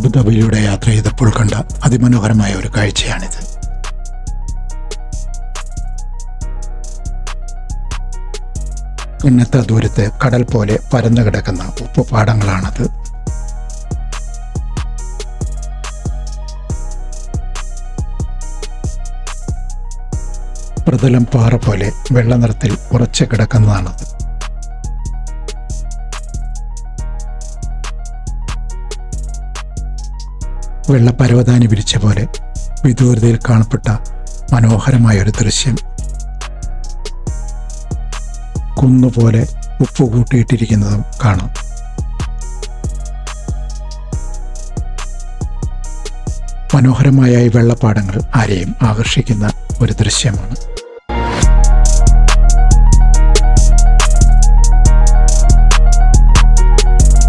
അബുദാബിയിലൂടെ യാത്ര ചെയ്തപ്പോൾ കണ്ട അതിമനോഹരമായ ഒരു കാഴ്ചയാണിത്. ഇന്നത്തെ ദൂരത്ത് കടൽ പോലെ പരന്നു കിടക്കുന്ന ഉപ്പുപാടങ്ങളാണത്. പ്രതലം പാറ പോലെ വെള്ളനിറത്തിൽ ഉറച്ചു കിടക്കുന്നതാണത്. വെള്ളപ്പരവതാനി വിരിച്ച പോലെ വിദൂരതയിൽ കാണപ്പെട്ട മനോഹരമായ ഒരു ദൃശ്യം. കുന്നുപോലെ ഉപ്പ് കൂട്ടിയിട്ടിരിക്കുന്നതും കാണാം. മനോഹരമായ ഈ വെള്ളപ്പാടങ്ങൾ ആരെയും ആകർഷിക്കുന്ന ഒരു ദൃശ്യമാണ്.